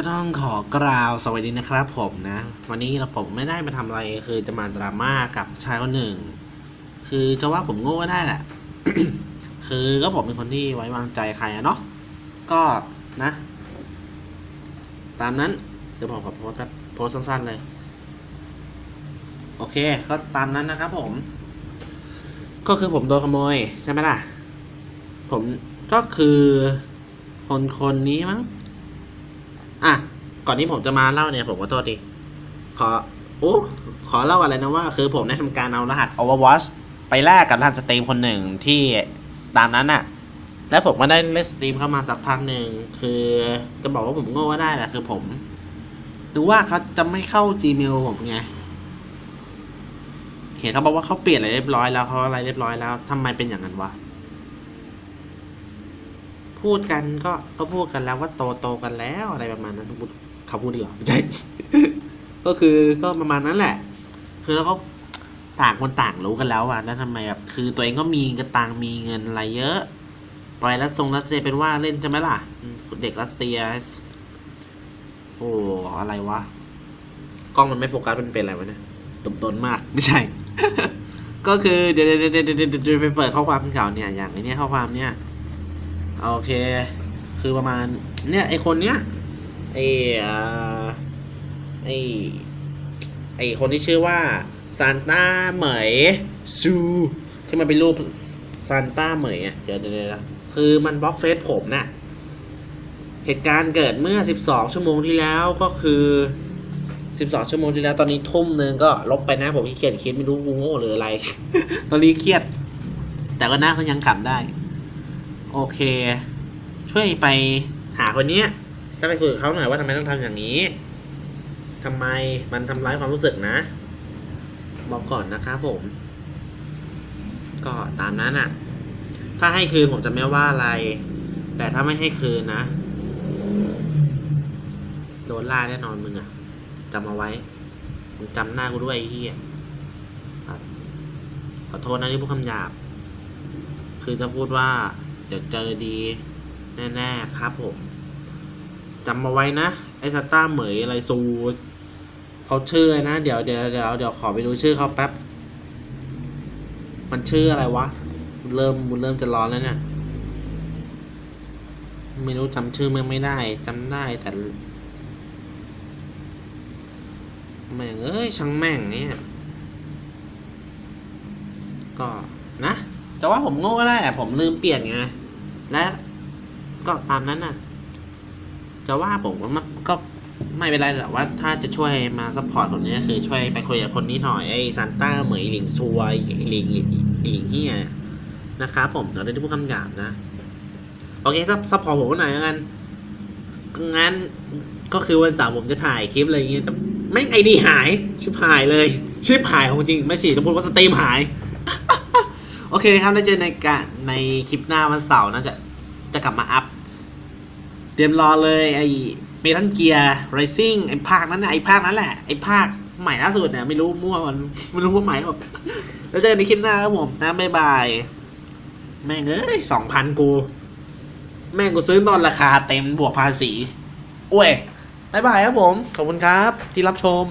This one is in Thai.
ก็ต้องขอกล่าวสวัสดีนะครับผมนะ วันนี้เราผมไม่ได้มาทำอะไรคือจะมาดราม่ากับชายคนหนึ่ง คือจะว่าผมโง่ก็ได้แหละ คือก็ผมเป็นคนที่ไว้วางใจใครอะเนาะก็นะ ตามนั้นเดี๋ยวผมขอโพสต์โพสสั้นๆเลย โอเค ก็ตามนั้นนะครับผม ก็คือผมโดนขโมยใช่ไหมล่ะ ผมก็คือคนคนนี้มั้ง อะ ก่อนที่ผมจะมาเล่าเนี่ย ผมขอโทษดิขอโอ้ขอเล่าอะไรนะว่า คือผมได้ทำการเอารหัส Overwatch ไปแลกกับรหัสสตรีมคนหนึ่งที่ตามนั้นน่ะ แล้วผมก็ได้เล่นสตรีมเข้ามาสักพักหนึ่ง คือจะบอกว่าผมโง่ก็ได้แหละคือผมดูว่าเขาจะไม่เข้า Gmail ผมไง เห็นเขาบอกว่าเขาเปลี่ยนอะไรเรียบร้อยแล้วเขาอะไรเรียบร้อยแล้วทำไมเป็นอย่างนั้นวะ พูดกันก็ก็พูดกันแล้วว่าโตโตกันแล้วอะไรประมาณนั้นพูดเขาพูดดีกว่าไม่ใช่ ก็คือก็ประมาณนั้นแหละ คือแล้วก็ต่างคนต่างรู้กันแล้วอะแล้วทำไมแบบคือตัวเองก็มีกระตังมีเงินอะไรเยอะปล่อยรัสซงรัสเซียเป็นว่าเล่นใช่ไหมล่ะ เด็กรัสเซีย โอ้อะไรวะ กล้องมันไม่โฟกัสมันเป็นอะไรวะเนี่ยตบตนมากไม่ใช่ ก็คือเดี๋ยวเดี๋ยวเดี๋ยวเดี๋ยวเดี๋ยวไปเปิดข้อความเก่าเนี่ย อย่างไอเนี้ยข้อความเนี่ย โอเค คือประมาณ เนี่ยไอคนเนี้ยไอไอไอคนที่ชื่อว่าซานต้าเหมยซูที่มันเป็นรูปซานต้าเหมยอะเดี๋ยวเดี๋ยวคือมันบล็อกเฟซผมน่ะเหตุการณ์เกิดเมื่อ 12 ชั่วโมงที่แล้วก็คือ 12 ชั่วโมงที่แล้ว ตอนนี้ทุ่มหนึ่งก็ลบไปนะผมขี้เกียจคิดไม่รู้กูโง่หรืออะไร ตอนนี้เครียด แต่ก็น่าก็ยังขำได้ โอเค ช่วยไปหาคนเนี้ยถ้าไปคุยกับเขาหน่อยว่าทำไมต้องทำอย่างนี้ทำไมมันทำร้ายความรู้สึกนะ บอกก่อนนะครับผม ก็ตามนั้นอะ ถ้าให้คืนผมจะไม่ว่าอะไร แต่ถ้าไม่ให้คืนนะ โดนล่าแน่นอนมึงอะจำเอาไว้มึงจำหน้ากูด้วยไอ้เหี้ยขอโทษนะที่พูดคำหยาบ คือจะพูดว่า เดี๋ยวเจอดีแน่ๆครับผมจำมาไว้นะ ไอสตาเหมยอะไรซูเขาชื่ออะไรนะ เดี๋ยวเดี๋ยวเดี๋ยวเดี๋ยวขอไปดูชื่อเขาแป๊บ มันชื่ออะไรวะ เริ่มเริ่มจะร้อนแล้วเนี่ย ไม่รู้จำชื่อมันไม่ได้จำได้แต่ แม่งเอ้ยช่างแม่งเนี่ยก็นะจะว่าผมโง่ก็ได้อะผมลืมเปลี่ยนไง และก็ตามนั้นน่ะ จะว่าผมก็ไม่ก็ไม่เป็นไรแต่ว่าถ้าจะช่วยมาซัพพอร์ตผมเนี่ยคือช่วยไปคุยกับคนนี้หน่อยไอ้ซานต้าเหมยหลิงซัวหลิงหลิงหลิงเฮียนะครับผมเดี๋ยวได้พูดคำหยาบนะ โอเคซัพซัพพอร์ตผมหน่อยกันงั้นก็คือวันเสาร์ผมจะถ่ายคลิปอะไรอย่างเงี้ยแต่ไม่ไอดีหาย ชิบหายเลย ชิบหายของจริง ไม่สิจะพูดว่าสตรีมหาย โอเคครับได้เจอในการในคลิปหน้าวันเสาร์นะจะจะกลับมาอัพเตรียมรอเลยไอเมทัลเกียร์ไรซิ่งไอภาคนั้นนะไอภาคนั้นแหละไอภาคใหม่ล่าสุดเนี่ยไม่รู้มั่วมันไม่รู้ว่าใหม่หรอแล้วเจอกันในคลิปหน้าครับผมนะบ๊ายบาย แม่งเอ้ยสองพันกู แม่งกูซื้อตอนราคาเต็มบวกภาษีโอ้ยบ๊ายบายครับผม ขอบคุณครับที่รับชม